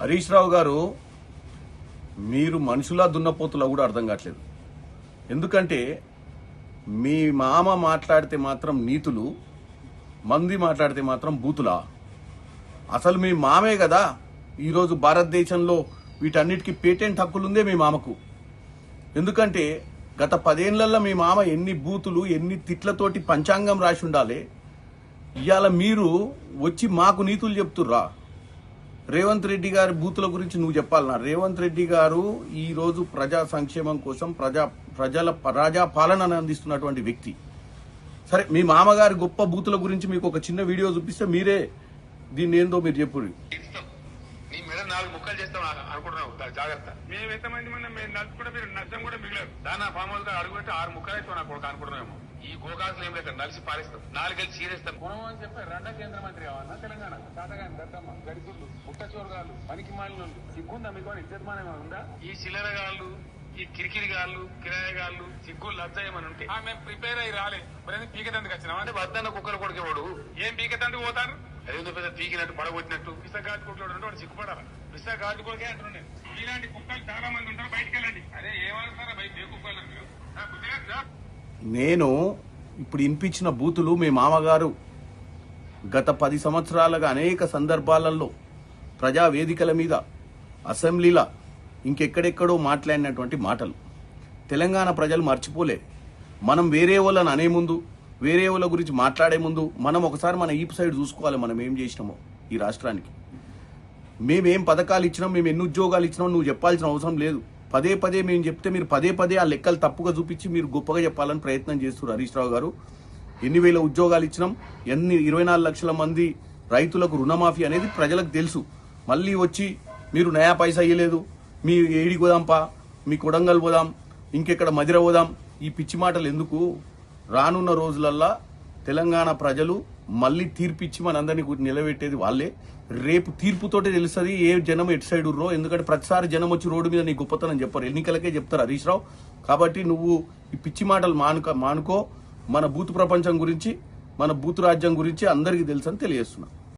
హరీష్ రావు గారు మీరు మనుషులా దున్నపోతులా కూడా అర్థం కావట్లేదు. ఎందుకంటే మీ మామ మాట్లాడితే మాత్రం నీతులు మంది మాట్లాడితే మాత్రం బూతులా. అసలు మీ మామే కదా ఈరోజు భారతదేశంలో వీటన్నిటికీ పేటెంట్ హక్కులుందే మీ మామకు. ఎందుకంటే గత పదేళ్ళలో మీ మామ ఎన్ని బూతులు ఎన్ని తిట్లతోటి పంచాంగం రాసి ఉండాలి. ఇవాళ మీరు వచ్చి మాకు నీతులు చెప్తుర్రా. రేవంత్ రెడ్డి గారి బూతుల గురించి నువ్వు చెప్పాలన్నా. రేవంత్ రెడ్డి గారు ఈ రోజు ప్రజా సంక్షేమం కోసం ప్రజా ప్రజల ప్రజా పాలన అందిస్తున్నటువంటి వ్యక్తి. సరే మీ మామగారి గొప్ప బూతుల గురించి మీకు ఒక చిన్న వీడియో చూపిస్తే మీరే దీన్ని ఏందో మీరు చెప్పు ముక్కలు చేస్తాం అను- అనుకుంటున్నావు జాగ్రత్త. మేము ఎంతమంది మంది మేము నలుపు కూడా మీరు నష్టం కూడా మిగలదు దానా ఫామ్ హౌస్ అడుగు పెట్టి ఆరు ముక్కలు అయితే నా కొడుకు అనుకుంటున్నాము ఈ గోకాసులు ఏం లేదు నలిసి పారేస్తాం నాలుగేళ్ళు చీరేస్తాం గుణం అని చెప్పి రెండ కేంద్ర మంత్రి కావాలన్నా తెలంగాణ. తాతగాని దత్తమ్మ గడికుళ్ళు పుట్ట చోరగాళ్ళు పనికి మాలిన సిగ్గుందా మీకు నిశ్చితమానం ఉందా? ఈ చిల్లరగాళ్ళు ఈ కిరికిరిగాళ్ళు కిరాయగాళ్ళు సిగ్గు లజ్జ ఏమని ఉంటే? ఆ, మేము ప్రిపేర్ అయ్యి రాలే. మరి పీకతందుకు వచ్చినావా? అంటే వద్దన్న కుక్కలు కొడుకేవాడు. ఏం పీకతందుకు పోతారు? అదేందో పెద్ద పీకినట్టు పడగొట్టినట్టు. విశాఖాటి కుక్కలు వాడు సిగ్గుపడాలి సార్ కొడుకే అంటున్నాను ఇలాంటి కుక్కలు చాలా మంది ఉంటారు. బయటికి వెళ్ళండి. అరే సార్ బయట ఏ కుక్కలు? నేను ఇప్పుడు వినిపించిన బూతులు మీ మామగారు. గత పది సంవత్సరాలుగా అనేక సందర్భాలలో ప్రజా వేదికల మీద అసెంబ్లీల ఇంకెక్కడెక్కడో మాట్లాడినటువంటి మాటలు. తెలంగాణ ప్రజలు మర్చిపోలే. మనం వేరే వాళ్ళని అనే ముందు వేరే వాళ్ళ గురించి మాట్లాడే ముందు మనం ఒకసారి మన ఈపు సైడ్ చూసుకోవాలి. మనం ఏం చేసినామో ఈ రాష్ట్రానికి. మేమేం పథకాలు ఇచ్చినాం మేము ఎన్ని ఉద్యోగాలు ఇచ్చినాం నువ్వు చెప్పాల్సిన అవసరం లేదు. పదే పదే మేము చెప్తే మీరు పదే పదే ఆ లెక్కలు తప్పుగా చూపించి మీరు గొప్పగా చెప్పాలని ప్రయత్నం చేస్తున్నారు హరీష్ రావు గారు. ఎన్ని వేల ఉద్యోగాలు ఇచ్చినాం ఎన్ని ఇరవై నాలుగు లక్షల మంది రైతులకు రుణమాఫీ అనేది ప్రజలకు తెలుసు. మళ్ళీ వచ్చి మీరు నయా పైసా ఇయ్యలేదు మీ ఏడికి పోదాంపా మీ కొడంగల్ పోదాం ఇంకెక్కడ మదిర పోదాం ఈ పిచ్చి మాటలు ఎందుకు? రానున్న రోజులల్లా తెలంగాణ ప్రజలు మళ్ళీ తీర్పిచ్చి మనందరినీ కూర్చొని నిలబెట్టేది వాళ్ళే. రేపు తీర్పుతోటే తెలుస్తుంది ఏ జనం ఎటు సైడ్ ఉర్రో ఎందుకంటే ప్రతిసారి జనం వచ్చి రోడ్డు మీద నీ గొప్పతనం చెప్పారు. ఎన్నికలకే చెప్తారు హరీష్ రావు. కాబట్టి నువ్వు ఈ పిచ్చి మాటలు మానుక మానుకో. మన బూత్ ప్రపంచం గురించి మన బూత్ రాజ్యం గురించి అందరికీ తెలుసని తెలియజేస్తున్నాను